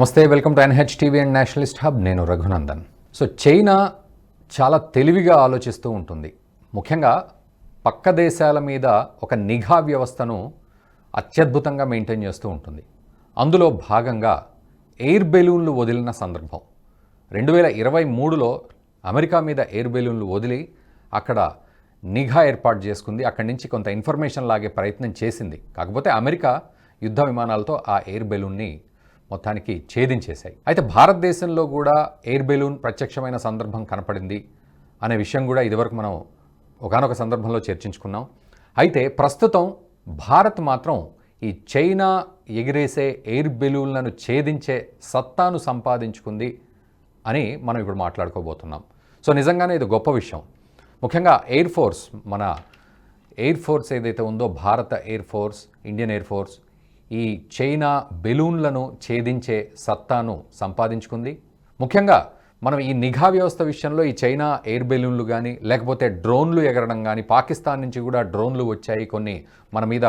నమస్తే welcome to NH TV and nationalist hub. నేను Raghunandan. So China చాలా తెలివిగా ఆలోచిస్తూ ఉంటుంది. ముఖ్యంగా పక్క దేశాల మీద ఒక నిఘా వ్యవస్థను అత్యద్భుతంగా మెయింటైన్ చేస్తూ ఉంటుంది. అందులో భాగంగా ఎయిర్ బెలూన్లు వదిలిన సందర్భం. రెండు వేల ఇరవై మూడులో అమెరికా మీద ఎయిర్ బెలూన్లు వదిలి అక్కడ నిఘా ఏర్పాటు చేసుకుంది. అక్కడి నుంచి కొంత ఇన్ఫర్మేషన్ లాగే ప్రయత్నం చేసింది. కాకపోతే అమెరికా యుద్ధ విమానాలతో ఆ ఎయిర్ బెలూన్ని మొత్తానికి ఛేదించేశాయి. అయితే భారతదేశంలో కూడా ఎయిర్ బెలూన్ ప్రత్యక్షమైన సందర్భం కనపడింది అనే విషయం కూడా ఇదివరకు మనం ఒకానొక సందర్భంలో చర్చించుకున్నాం. అయితే ప్రస్తుతం భారత్ మాత్రం ఈ చైనా ఎగిరేసే ఎయిర్ బెలూన్లను ఛేదించే సత్తాను సంపాదించుకుంది అని మనం ఇప్పుడు మాట్లాడుకోబోతున్నాం. సో నిజంగానే ఇది గొప్ప విషయం. ముఖ్యంగా ఎయిర్ ఫోర్స్ మన ఎయిర్ ఫోర్స్ ఏదైతే ఉందో భారత air force Indian air force ఈ చైనా బెలూన్లను ఛేదించే సత్తాను సంపాదించుకుంది. ముఖ్యంగా మనం ఈ నిఘా వ్యవస్థ విషయంలో ఈ చైనా ఎయిర్ బెలూన్లు కానీ లేకపోతే డ్రోన్లు ఎగరడం కానీ పాకిస్తాన్ నుంచి కూడా డ్రోన్లు వచ్చాయి. కొన్ని మన మీద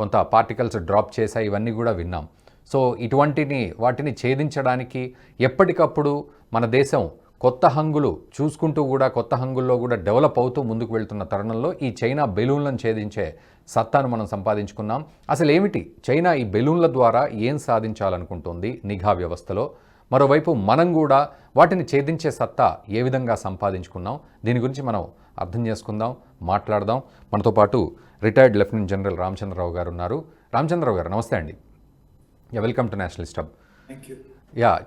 కొంత పార్టికల్స్ డ్రాప్ చేశాయి. ఇవన్నీ కూడా విన్నాం. సో ఇటువంటిని వాటిని ఛేదించడానికి ఎప్పటికప్పుడు మన దేశం కొత్త హంగులు చూసుకుంటూ కూడా కొత్త హంగుల్లో కూడా డెవలప్ అవుతూ ముందుకు వెళ్తున్న తరుణంలో ఈ చైనా బెలూన్లను ఛేదించే సత్తాను మనం సంపాదించుకున్నాం. అసలు ఏమిటి? చైనా ఈ బెలూన్ల ద్వారా ఏం సాధించాలనుకుంటుంది నిఘా వ్యవస్థలో? మరోవైపు మనం కూడా వాటిని ఛేదించే సత్తా ఏ విధంగా సంపాదించుకున్నాం? దీని గురించి మనం అర్థం చేసుకుందాం మాట్లాడదాం. మనతో పాటు రిటైర్డ్ లెఫ్టినెంట్ జనరల్ రామచంద్రరావు గారు ఉన్నారు. రామచంద్రరావు గారు నమస్తే అండి. Welcome to nationalist hub you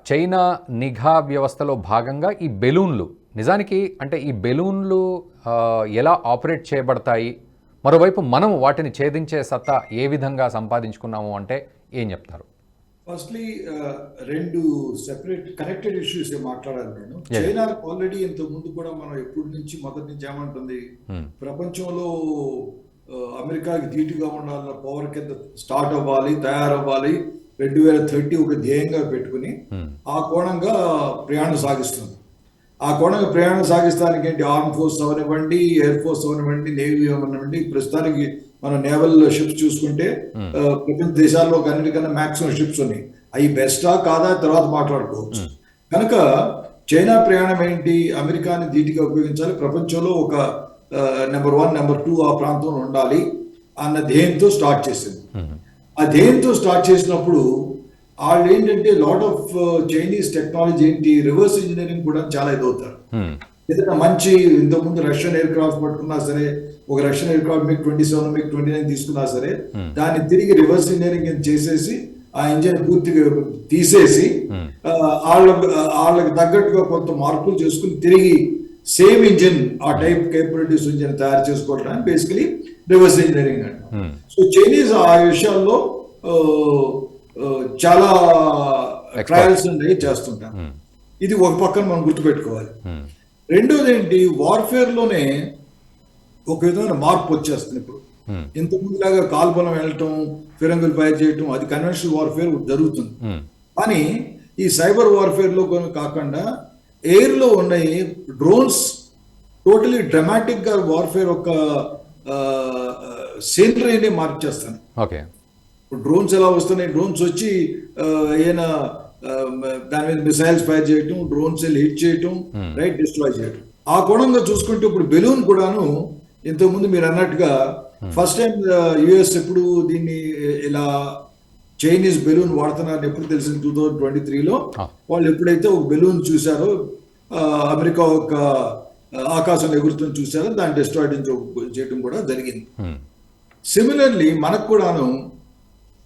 China నిఘా వ్యవస్థలో భాగంగా ఈ బెలూన్లు నిజానికి అంటే ఈ బెలూన్లు ఎలా ఆపరేట్ చేయబడతాయి మరోవైపు మనం వాటిని ఛేదించే సత్తా ఏ విధంగా సంపాదించుకున్నాము అంటే ఏం చెప్తారు? ఫస్ట్లీ రెండు సెపరేట్ కనెక్టెడ్ ఇష్యూస్ మాట్లాడాలి నేను. చైనా ఆల్రెడీ ఇంత ముందు కూడా మనం ఎప్పటి నుంచి మొదటి నుంచి ఏమంటుంది ప్రపంచంలో ఆ, అమెరికాకి ధీటుగా ఉండాలన్న పవర్ కింద స్టార్ట్ అవ్వాలి తయారవ్వాలి రెండు వేల థర్టీ ఒక ధ్యేయంగా పెట్టుకుని ఆ కోణంగా ప్రయాణం సాగిస్తుంది. ఆ కోణంగా ప్రయాణం సాగిస్తానికి ఏంటి ఆర్మ్ ఫోర్స్ అవనివ్వండి ఎయిర్ ఫోర్స్ అవనివ్వండి నేవీ అవనివ్వండి ప్రస్తుతానికి మన నేవల్ షిప్స్ చూసుకుంటే ఆ, ప్రపంచ దేశాల్లో అన్నిటికన్నా మాక్సిమం షిప్స్ ఉన్నాయి. అవి బెస్టా కాదా? తర్వాత మాట్లాడుకోవచ్చు. కనుక చైనా ప్రయాణం ఏంటి? అమెరికాని ధీటుగా ఉపయోగించాలి. ప్రపంచంలో ఒక నెంబర్ వన్ నెంబర్ టూ ఆ ప్రాంతంలో ఉండాలి అన్న ధ్యేయంతో స్టార్ట్ చేసింది. ఆ ధ్యేయంతో స్టార్ట్ చేసినప్పుడు వాళ్ళు ఏంటంటే లాట్ ఆఫ్ చైనీస్ టెక్నాలజీ ఏంటి రివర్స్ ఇంజనీరింగ్ కూడా చాలా ఇదవుతారు. ఏదైనా మంచి ఇంతకుముందు రష్యన్ ఎయిర్ క్రాఫ్ట్ పట్టుకున్నా సరే ఒక రష్యన్ ఎయిర్ క్రాఫ్ట్ మీకు ట్వంటీ సెవెన్ మీకు ట్వంటీ నైన్ తీసుకున్నా సరే దాన్ని తిరిగి రివర్స్ ఇంజనీరింగ్ చేసేసి ఆ ఇంజిన్ పూర్తిగా తీసేసి వాళ్ళ వాళ్ళకి తగ్గట్టుగా కొంత మార్పులు చేసుకుని తిరిగి సేమ్ ఇంజిన్ ఆ టైప్ కేపబిలిటీస్ ఇంజిన్ తయారు చేసుకోవడానికి బేసికలీ రివర్స్ ఇంజనీరింగ్ అంట. సో చైనీస్ ఆ విషయాల్లో చాలా ట్రయల్స్ అనేవి చేస్తుంటారు ఇది ఒక పక్కన మనం గుర్తుపెట్టుకోవాలి హ్మ్. రెండోది ఏంటి వార్ఫేర్లోనే ఒక విధమైన మార్పు వచ్చేస్తుంది ఇప్పుడు Hmm. ఇంత ముందులాగా కాల్బలం వెళ్ళటం ఫిరంగులు ఫైర్ చేయటం అది కన్వెన్షనల్ వార్ఫేర్ జరుగుతుంది. కానీ ఈ సైబర్ వార్ఫేర్లో కాకుండా ఎయిర్లో ఉన్నాయి డ్రోన్స్ టోటలీ డ్రమాటిక్గా వార్ఫేర్ ఒక సీనరీని మార్చేస్తాను ఓకే. డ్రోన్స్ ఎలా వస్తున్నాయి? డ్రోన్స్ వచ్చి ఆ, దాని మీద మిసైల్స్ ఫైర్ చేయటం డ్రోన్స్ హిట్ చేయటం రైట్ డిస్ట్రాయ్ చేయటం. ఆ కోణంగా చూసుకుంటే ఇప్పుడు బెలూన్ కూడాను ఇంతకుముందు మీరు అన్నట్టుగా ఫస్ట్ టైం యుఎస్ ఎప్పుడు దీన్ని ఇలా చైనీస్ బెలూన్ వాడుతున్నారని ఎప్పుడు తెలిసింది టూ థౌజండ్ ట్వంటీ త్రీలో. వాళ్ళు ఎప్పుడైతే ఒక బెలూన్ చూసారో ఆ, అమెరికా ఒక ఆకాశం ఎగురుతుంది చూసారో దాన్ని డిస్ట్రాయ్ చేయడం కూడా జరిగింది. సిమిలర్లీ మనకు కూడాను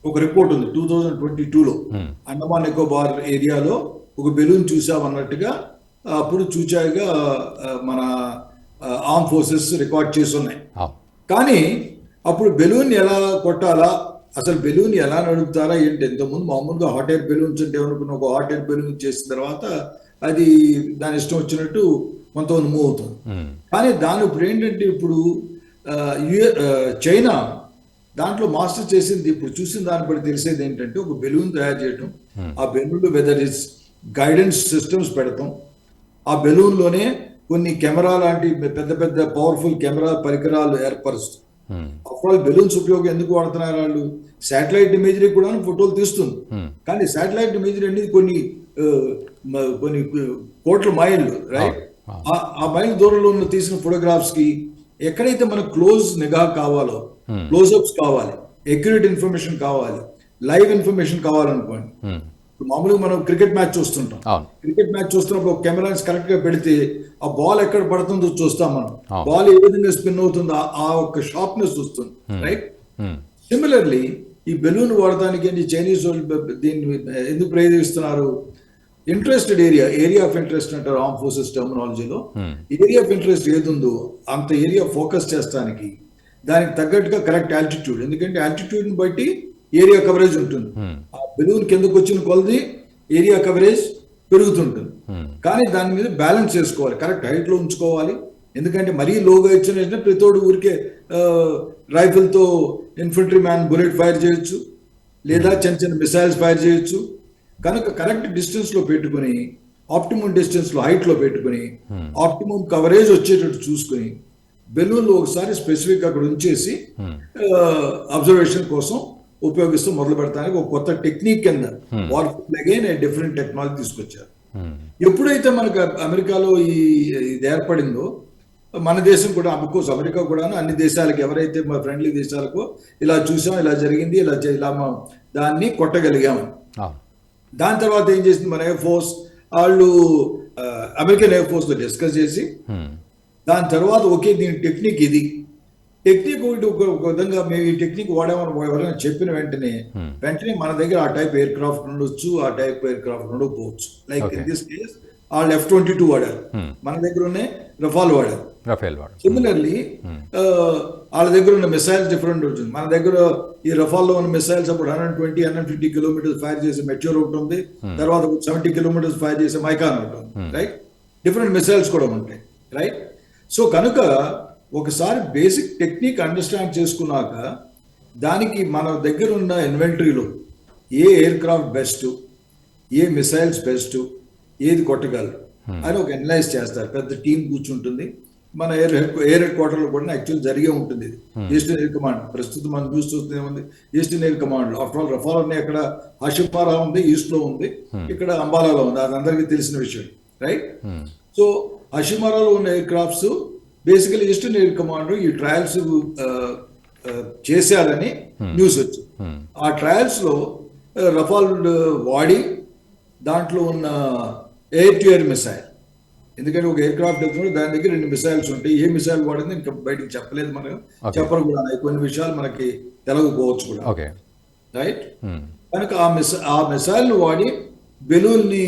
ఒక రిపోర్ట్ ఉంది టూ థౌజండ్ ట్వంటీ టూలో. అండమాన్ నికోబార్ ఏరియాలో ఒక బెలూన్ చూసామన్నట్టుగా అప్పుడు చూచాయిగా మన ఆర్మ్ ఫోర్సెస్ రికార్డ్ చేసి ఉన్నాయి ఆ. కానీ అప్పుడు బెలూన్ ఎలా కొట్టాలా అసలు బెలూన్ ఎలా నడుపుతారా ఏంటి? ఇంతకుముందు మామూలుగా హాట్ ఎయిర్ బెలూన్స్ అంటే ఏమనుకున్న ఒక హాట్ ఎయిర్ బెలూన్ చేసిన తర్వాత అది దాని ఇష్టం వచ్చినట్టు కొంతమంది మూవ్ అవుతుంది. కానీ దాని ఇప్పుడు ఏంటంటే ఇప్పుడు చైనా దాంట్లో మాస్టర్ చేసింది ఇప్పుడు చూసిన దాన్ని బట్టి తెలిసేది ఏంటంటే ఒక బెలూన్ తయారు చేయటం ఆ balloon weather is guidance systems పెడతాం. ఆ బెలూన్లోనే కొన్ని కెమెరా లాంటి పెద్ద పెద్ద పవర్ఫుల్ కెమెరా పరికరాలు ఏర్పరుస్తాం ఆల్ బెలూన్స్ ఉపయోగం ఎందుకు వాడుతున్నారు వాళ్ళు? శాటిలైట్ ఇమేజరీ కూడా ఫోటోలు తీస్తుంది. కానీ శాటిలైట్ ఇమేజరీ అనేది కొన్ని కొన్ని కోట్ల మైళ్ళు రైట్ ఆ- మైల్ దూరంలో ఉన్న తీసిన ఫోటోగ్రాఫ్స్కి ఎక్కడైతే మనకు క్లోజ్ నిఘా కావాలో క్లోజ్అప్స్ కావాలి ఎక్యురేట్ ఇన్ఫర్మేషన్ కావాలి లైవ్ ఇన్ఫర్మేషన్ కావాలనుకోండి ఇప్పుడు మామూలుగా మనం క్రికెట్ మ్యాచ్ చూస్తుంటాం. క్రికెట్ మ్యాచ్ చూస్తున్నప్పుడు ఒక కెమెరాని కరెక్ట్గా పెడితే ఆ బాల్ ఎక్కడ పడుతుందో చూస్తాం మనం. బాల్ ఏ విధంగా స్పిన్ అవుతుందో ఆ- ఆ ఒక షార్ప్నెస్ వస్తుంది రైట్. సిమిలర్లీ ఈ బెలూన్ వాడటానికి ఏంటి చైనీస్ వాళ్ళు దీన్ని ఎందుకు ప్రయోగిస్తున్నారు interested area area of interest అంటారు ఆర్మ్ ఫోర్సెస్ టర్మినాలజీలో ఏరియా ఆఫ్ ఇంట్రెస్ట్ ఏదుందో అంత ఏరియా ఫోకస్ చేస్తానికి దానికి తగ్గట్టుగా కరెక్ట్ ఆల్టిట్యూడ్ ఎందుకంటే altitude ని బట్టి ఏరియా కవరేజ్ ఉంటుంది. ఆ బెలూన్ కిందకు వచ్చిన కొలది ఏరియా కవరేజ్ పెరుగుతుంటుంది. కానీ దాని మీద బ్యాలెన్స్ చేసుకోవాలి. కరెక్ట్ హైట్లో ఉంచుకోవాలి. ఎందుకంటే మరీ లోగా ఇచ్చిన ప్రతోడు ఊరికే రైఫిల్తో ఇన్ఫంట్రీ మ్యాన్ బుల్లెట్ ఫైర్ చేయొచ్చు. లేదా చిన్న చిన్న మిసైల్స్ ఫైర్ చేయొచ్చు. కనుక కరెక్ట్ డిస్టెన్స్లో పెట్టుకుని ఆప్టిమం డిస్టెన్స్లో హైట్లో పెట్టుకుని ఆప్టిమం కవరేజ్ వచ్చేటట్టు చూసుకుని బెలూన్లు ఒకసారి స్పెసిఫిక్ అక్కడ ఉంచేసి అబ్జర్వేషన్ కోసం ఉపయోగిస్తూ మొదలు పెడతానికి ఒక కొత్త టెక్నిక్ కింద వార్ఫుల్ అగైన్ డిఫరెంట్ టెక్నాలజీ తీసుకొచ్చారు ఎప్పుడైతే మనకు అమెరికాలో ఈ ఇది ఏర్పడిందో మన దేశం కూడా అఫ్కోర్స్ అమెరికా కూడా అన్ని దేశాలకు ఎవరైతే మా ఫ్రెండ్లీ దేశాలకు ఇలా చూసాం ఇలా జరిగింది ఇలా ఇలా మనం దాన్ని కొట్టగలిగాం. అవును దాని తర్వాత ఏం చేసింది మన ఎయిర్ ఫోర్స్ వాళ్ళు అమెరికన్ ఎయిర్ ఫోర్స్తో డిస్కస్ చేసి Hmm. దాని తర్వాత ఓకే దీని టెక్నిక్ ఇది. టెక్నిక్ ఒకటి ఒక విధంగా మేము ఈ టెక్నిక్ వాడామని ఎవరైనా చెప్పిన వెంటనే వెంటనే మన దగ్గర ఆ టైప్ ఎయిర్ క్రాఫ్ట్ ఉండొచ్చు ఆ టైప్ ఎయిర్ క్రాఫ్ట్ ఉండకపోవచ్చు. లైక్ ఇన్ దిస్ కేస్ వాళ్ళు ఎఫ్ ట్వంటీ టూ వాడారు. మన దగ్గర ఉన్న రఫాల్ వాడారు. రఫేల్ వాడు సిమిలర్లీ వాళ్ళ దగ్గర ఉన్న మిసైల్స్ డిఫరెంట్ ఉంటుంది. మన దగ్గర ఈ రఫాల్లో ఉన్న మిసైల్స్ అప్పుడు hundred twenty hundred fifty kilometres fire చేసే మెచ్యూర్ ఉంది. తర్వాత సెవెంటీ కిలోమీటర్స్ ఫైర్ చేసే మైకాన్ ఉంది. రైట్ డిఫరెంట్ మిసైల్స్ కూడా ఉంటాయి. రైట్ సో కనుక ఒకసారి బేసిక్ టెక్నిక్ అండర్స్టాండ్ చేసుకున్నాక దానికి మన దగ్గర ఉన్న ఇన్వెంటరీలో ఏ ఎయిర్ క్రాఫ్ట్ బెస్ట్ ఏ మిసైల్స్ బెస్ట్ ఏది కొట్టగలరు అని ఒక అనలైజ్ చేస్తారు. పెద్ద టీం కూర్చుంటుంది. మన ఎయిర్ ఎయిర్ హెడ్ క్వార్టర్లో కూడా యాక్చువల్ జరిగే ఉంటుంది ఇది. ఈస్టర్న్ ఎయిర్ కమాండ్ ప్రస్తుతం మనం చూస్తూనే ఉంది eastern air command after all Rafale అనే అక్కడ హషిపారా ఉంది ఈస్ట్లో ఉంది. ఇక్కడ అంబాలాలో ఉంది. అది అందరికీ తెలిసిన విషయం. రైట్ సో హషిమారాలో ఉన్న air crafts basically eastern air command ఈ ట్రయల్స్ చేశారని న్యూస్ వచ్చింది. ఆ ట్రయల్స్లో రఫాల్ వాడి దాంట్లో ఉన్న ఎయిర్ టు ఎయిర్ మిసైల్ ఎందుకంటే ఒక ఎయిర్ క్రాఫ్ట్ వెళ్తున్నప్పుడు దాని దగ్గర రెండు మిసైల్స్ ఉంటాయి. ఏ మిసైల్ వాడింది ఇంకా బయటకు చెప్పలేదు మనం. చెప్పరు కూడా. కొన్ని విషయాలు మనకి తెలవకపోవచ్చు కూడా. రైట్ కనుక ఆ మిస్ ఆ మిసైల్ని వాడి బెలూన్ని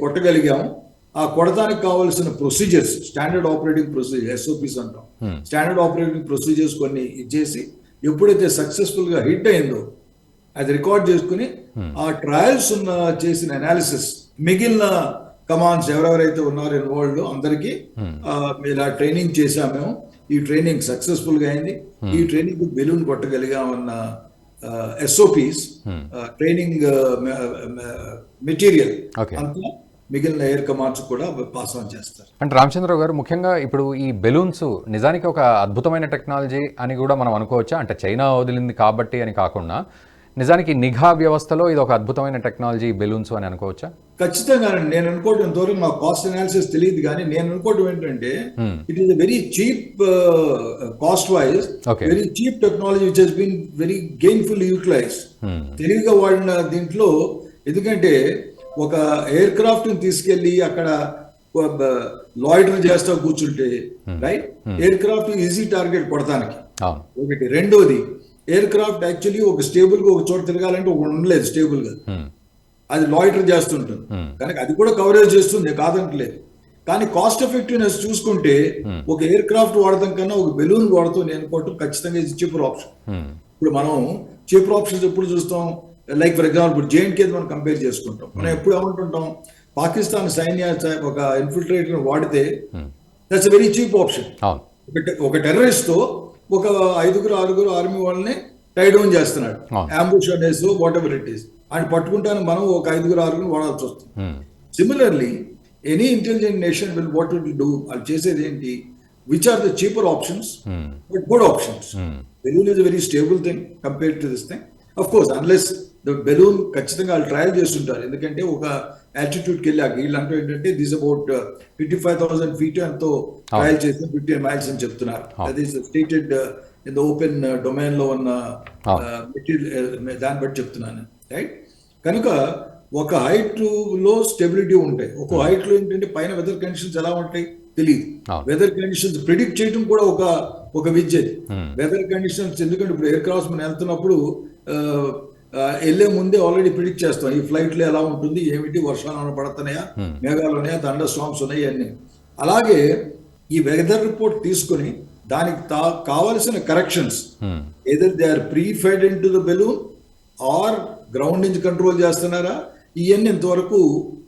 కొట్టగలిగాము. ఆ కొడటానికి కావాల్సిన procedures standard operating procedure SOPs అంటాం. స్టాండర్డ్ ఆపరేటింగ్ ప్రొసీజర్స్ కొన్ని ఇచ్చేసి ఎప్పుడైతే సక్సెస్ఫుల్గా హిట్ అయిందో అది రికార్డ్ చేసుకుని ఆ ట్రయల్స్ ఉన్న చేసిన అనాలిసిస్ మిగిలిన కమాండ్స్ ఎవరెవరైతే ఉన్నారో ఇన్వాల్వ్డ్ అందరికీ ఆ, ఇలా ట్రైనింగ్ చేశాం మేము. ఈ ట్రైనింగ్ సక్సెస్ఫుల్గా అయింది. ఈ ట్రైనింగ్ బెలూన్ కొట్టగలిగామన్న ఎస్ఓపిస్ ట్రైనింగ్ మెటీరియల్. అంతా మిగిలిన ఎయిర్ కమాండ్స్ కూడా పాస్ ఆన్ చేస్తారు. అంటే రామచంద్రరావు గారు ముఖ్యంగా ఇప్పుడు ఈ బెలూన్స్ నిజానికి ఒక అద్భుతమైన టెక్నాలజీ అని కూడా మనం అనుకోవచ్చా? అంటే చైనా వదిలింది కాబట్టి అని కాకుండా నిజానికి నిఘా వ్యవస్థలో ఇది ఒక అద్భుతమైన టెక్నాలజీ బెలూన్స్ అని అనుకోవచ్చా? ఖచ్చితంగా నేను అనుకోవడం ఇంతవరకు నాకు కాస్ట్ అనాలిసిస్ తెలియదు కానీ నేను అనుకోవడం ఏంటంటే it is very cheap cost wise. Very cheap technology which has been very gainful utilise. తెలివిగా వాడిన దీంట్లో ఎందుకంటే ఒక ఎయిర్ క్రాఫ్ట్ తీసుకెళ్ళి అక్కడ లాయిడర్ చేస్తా కూర్చుంటే right air craft easy target కొడతానికి. ఒకటి. రెండోది ఎయిర్ క్రాఫ్ట్ యాక్చువల్లీ ఒక స్టేబుల్గా ఒక చోట తిరగాలంటే ఒక ఉండలేదు స్టేబుల్గా. Hmm. అది లాయిటర్ చేస్తుంటుంది. కనుక అది కూడా కవరేజ్ చేస్తుంది కాదంటలేదు. కానీ కాస్ట్ ఎఫెక్టివ్నెస్ చూసుకుంటే ఒక ఎయిర్ క్రాఫ్ట్ వాడటం కన్నా ఒక బెలూన్ వాడుతూ నేను అనుకోవటం ఖచ్చితంగా ఇది చీపర్ ఆప్షన్ Hmm. ఇప్పుడు మనం చీపర్ ఆప్షన్స్ ఎప్పుడు చూస్తాం? లైక్ ఫర్ ఎగ్జాంపుల్ ఇప్పుడు జేఎన్కే మనం కంపేర్ చేసుకుంటాం. మనం ఎప్పుడు ఏమంటుంటాం? పాకిస్తాన్ సైన్య ఒక ఇన్ఫిల్ట్రేటర్ వాడితే దట్స్ వెరీ చీప్ ఆప్షన్ ఒక టెర్రరిస్ట్తో ఒక ఐదుగురు ఆరుగురు ఆర్మీ వాళ్ళని టై డౌన్ చేస్తున్నాడు. అంబుష్ అనేసి వాట్ ఎవర్ ఇట్ ఈస్ అని పట్టుకుంటాను మనం ఒక ఐదుగురు ఆరుగురు వాడాల్సి వస్తుంది. Hmm. Similarly any intelligent nation will what will do వాళ్ళు చేసేది ఏంటి? Which are the cheaper options but good options is very stable thing compare to this thing of course unless balloon ఖచ్చితంగా వాళ్ళు ట్రయల్ చేస్తుంటారు. ఎందుకంటే ఒక యాటిట్యూడ్కి వెళ్ళాక వీళ్ళంటూ ఏంటంటే this about fifty five thousand feet ఎంతో ట్రయల్ చేసిన ఫిఫ్టీన్ మైల్స్ అని చెప్తున్నారు. That is stated in the open డొమైన్లో ఉన్న మెటీరియల్ దాన్ని బట్టి చెప్తున్నాను. రైట్ కనుక ఒక హైట్లో స్టెబిలిటీ ఉంటాయి. ఒక హైట్లో ఏంటంటే పైన వెదర్ కండిషన్స్ ఎలా ఉంటాయి తెలియదు. వెదర్ కండిషన్స్ ప్రిడిక్ట్ చేయడం కూడా ఒక ఒక విద్య వెదర్ కండిషన్స్ ఎందుకంటే ఇప్పుడు ఎయిర్ క్రాస్ మనం వెళ్తున్నప్పుడు ఆ, వెళ్ళే ముందే ఆల్రెడీ ప్రిడిక్ట్ చేస్తాం. ఈ ఫ్లైట్లో ఎలా ఉంటుంది ఏమిటి వర్షాలు పడుతున్నాయా మేఘాలు ఉన్నాయా థండర్ స్టామ్స్ ఉన్నాయి అన్ని అలాగే ఈ వెదర్ రిపోర్ట్ తీసుకొని దానికి తా కావలసిన corrections either they are pre fed into the balloon or ground నుంచి కంట్రోల్ చేస్తున్నారా? ఇవన్నీ ఇంతవరకు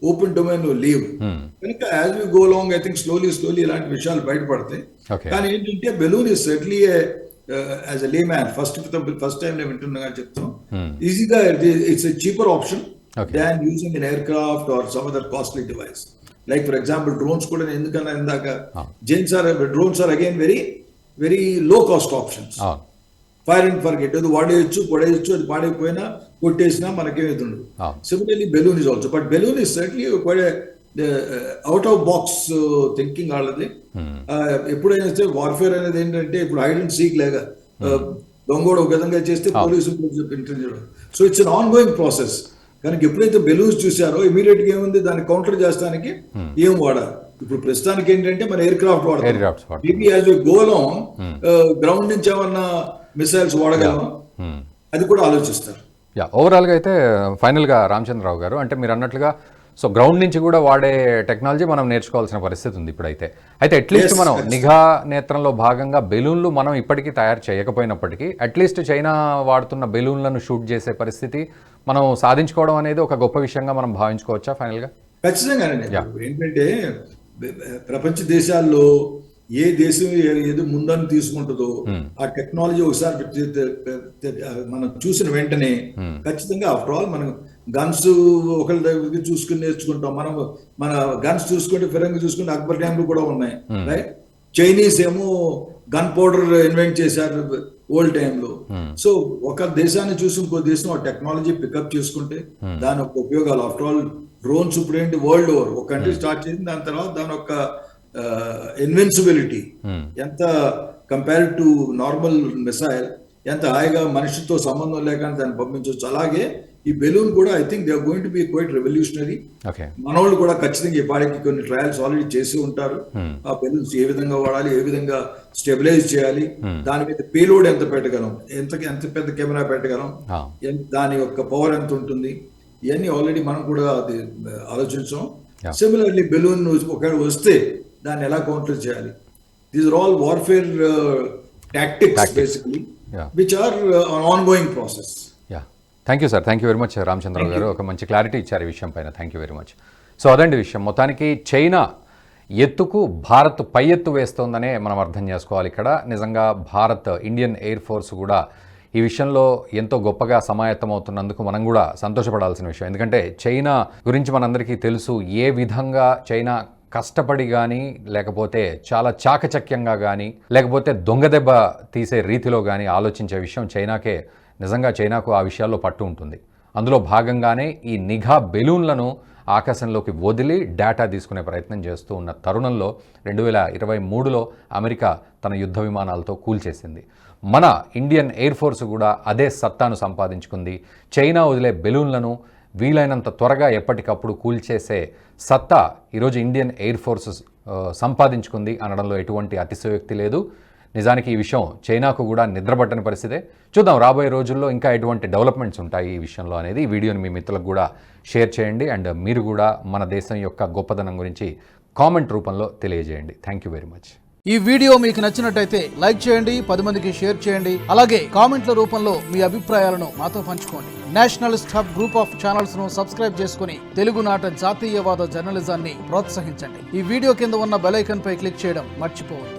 ఓపెన్ డొమైన్లో లేవు. కనుక as we go long I think slowly slowly ఇలాంటి విషయాలు బయటపడతాయి. కానీ ఏంటంటే balloon is certainly as a layman first first time నేను వింటున్నా చెప్తాం. ఈజీగా it's a cheaper option Okay. Than using in air craft or some other costly device like for example drones కూడా నేను ఎందుకన్నా ఇందాక gems or drones or again very very low cost options fire and forget అది వాడేయచ్చు పడేయచ్చు అది పాడైపోయినా కొట్టేసినా మనకేమైతే ఉండదు. Similarly balloon is also but balloon is certainly out of box thinking వాళ్ళది. Uh, ఎప్పుడైనా వార్ఫేర్ అనేది ఏంటంటే ఇప్పుడు హైడ్ అండ్ సీక్ లేక uh, దొంగోడు ఒక విధంగా చేస్తే police interview so it's an ongoing process కనుక ఎప్పుడైతే బెలూన్స్ చూసారో ఇమీడియట్గా ఏముంది? దాన్ని కౌంటర్ చేస్తానికి ఏం వాడాలి? ఇప్పుడు ప్రస్తుతానికి ఏంటంటే మన ఎయిర్ క్రాఫ్ట్ వాడతాం. Aircrafts వాడతాం. మేబీ యాజ్ గోలం గ్రౌండ్ నుంచి ఏమన్నా మిసైల్స్ వాడగలమా? అది కూడా ఆలోచిస్తారు. యా ఓవరాల్గా అయితే ఫైనల్గా రామచంద్రరావు గారు అంటే మీరు అన్నట్లుగా సో గ్రౌండ్ నుంచి కూడా వాడే టెక్నాలజీ మనం నేర్చుకోవాల్సిన పరిస్థితి ఉంది ఇప్పుడైతే. అయితే అట్లీస్ట్ మనం. నిఘా నేత్రంలో భాగంగా బెలూన్లు మనం ఇప్పటికీ తయారు చేయకపోయినప్పటికీ అట్లీస్ట్ చైనా వాడుతున్న బెలూన్లను షూట్ చేసే పరిస్థితి మనం సాధించుకోవడం అనేది ఒక గొప్ప విషయంగా మనం భావించుకోవచ్చా ఫైనల్గా? ఖచ్చితంగానండి ఇప్పుడు ఏంటంటే ప్రపంచ దేశాల్లో ఏ దేశం ఏది ముందని తీసుకుంటుందో ఆ టెక్నాలజీ ఒకసారి మనం చూసిన వెంటనే ఖచ్చితంగా ఆఫ్టర్ ఆల్ మనం గన్స్ ఒకరి దగ్గర చూసుకుని నేర్చుకుంటాం. మనం మన గన్స్ చూసుకుంటే ఫిరంగి చూసుకుంటే అక్బర్ డ్యామ్లు కూడా ఉన్నాయి. రైట్ చైనీస్ ఏమో గన్ పౌడర్ ఇన్వెంట్ చేశారు ఓల్డ్ టైంలో సో ఒక దేశాన్ని చూసి ఇంకో దేశం ఆ టెక్నాలజీ పికప్ చేసుకుంటే దాని యొక్క ఉపయోగాలు. ఆఫ్టర్ ఆల్ డ్రోన్స్ ఇప్పుడు ఏంటి? వరల్డ్ ఓవర్ ఒక కంట్రీ స్టార్ట్ చేసింది దాని తర్వాత దాని యొక్క ఇన్వెన్సిబిలిటీ ఎంత కంపేర్ టు నార్మల్ మిసైల్ ఎంత హాయిగా మనిషితో సంబంధం లేకుండా దాన్ని పంపించవచ్చు. అలాగే ఈ బెలూన్ కూడా I think they are going to be quite revolutionary మనోళ్ళు కూడా ఖచ్చితంగా ఈ పాడికి కొన్ని ట్రయల్స్ ఆల్రెడీ చేసి ఉంటారు. ఆ బెలూన్స్ ఏ విధంగా వాడాలి ఏ విధంగా స్టెబిలైజ్ చేయాలి దాని మీద పేలోడ్ ఎంత పెట్టగలం ఎంత ఎంత పెద్ద కెమెరా పెట్టగలం దాని యొక్క పవర్ ఎంత ఉంటుంది ఇవన్నీ ఆల్రెడీ మనం కూడా అది ఆలోచించాం. సిమిలర్లీ బెలూన్ ఒకవేళ వస్తే దాన్ని ఎలా కౌంటర్ చేయాలి? These are all warfare tactics basically. Which are ongoing process thank you sir thank you very much Ramachandra Rao గారు. ఒక మంచి క్లారిటీ ఇచ్చారు ఈ విషయం పైన. Thank you very much so అదండి విషయం. మొత్తానికి చైనా ఎత్తుకు భారత్ పై ఎత్తు వేస్తోందనే మనం అర్థం చేసుకోవాలి ఇక్కడ. నిజంగా భారత్ ఇండియన్ ఎయిర్ ఫోర్స్ కూడా ఈ విషయంలో ఎంతో గొప్పగా సమాయత్తమవుతున్నందుకు మనం కూడా సంతోషపడాల్సిన విషయం. ఎందుకంటే చైనా గురించి మనందరికీ తెలుసు ఏ విధంగా చైనా కష్టపడి కానీ లేకపోతే చాలా చాకచక్యంగా కానీ లేకపోతే దొంగ దెబ్బ తీసే రీతిలో కానీ ఆలోచించే విషయం చైనాకే నిజంగా చైనాకు ఆ విషయాల్లో పట్టు ఉంటుంది. అందులో భాగంగానే ఈ నిఘా బెలూన్లను ఆకాశంలోకి వదిలి డేటా తీసుకునే ప్రయత్నం చేస్తూ ఉన్న తరుణంలో రెండు వేల ఇరవై మూడులో అమెరికా తన యుద్ధ విమానాలతో కూల్చేసింది మన ఇండియన్ ఎయిర్ ఫోర్స్ కూడా అదే సత్తాను సంపాదించుకుంది. చైనా వదిలే బెలూన్లను వీలైనంత త్వరగా ఎప్పటికప్పుడు కూల్చేసే సత్తా ఈరోజు ఇండియన్ ఎయిర్ ఫోర్స్ సంపాదించుకుంది అనడంలో ఎటువంటి అతిశయోక్తి లేదు. నిజానికి ఈ విషయం చైనాకు కూడా నిద్రపట్టని పరిస్థితే చూద్దాం రాబోయే రోజుల్లో ఇంకా ఎటువంటి డెవలప్మెంట్స్ ఉంటాయి ఈ విషయంలో అనేది ఈ వీడియోని మీ మిత్రులకు కూడా షేర్ చేయండి అండ్ మీరు కూడా మన దేశం యొక్క గొప్పదనం గురించి కామెంట్ రూపంలో తెలియజేయండి. థ్యాంక్ యూ వెరీ మచ్ ఈ వీడియో మీకు నచ్చినట్టయితే లైక్ చేయండి పది మందికి షేర్ చేయండి అలాగే కామెంట్ల రూపంలో మీ అభిప్రాయాలను మాతో పంచుకోండి. నేషనలిస్ట్ హబ్ గ్రూప్ ఆఫ్ ఛానల్స్ను సబ్స్క్రైబ్ చేసుకుని తెలుగునాట జాతీయవాద జర్నలిజాన్ని ప్రోత్సహించండి. ఈ వీడియో కింద ఉన్న బెలైకన్ పై క్లిక్ చేయడం మర్చిపోవద్దు.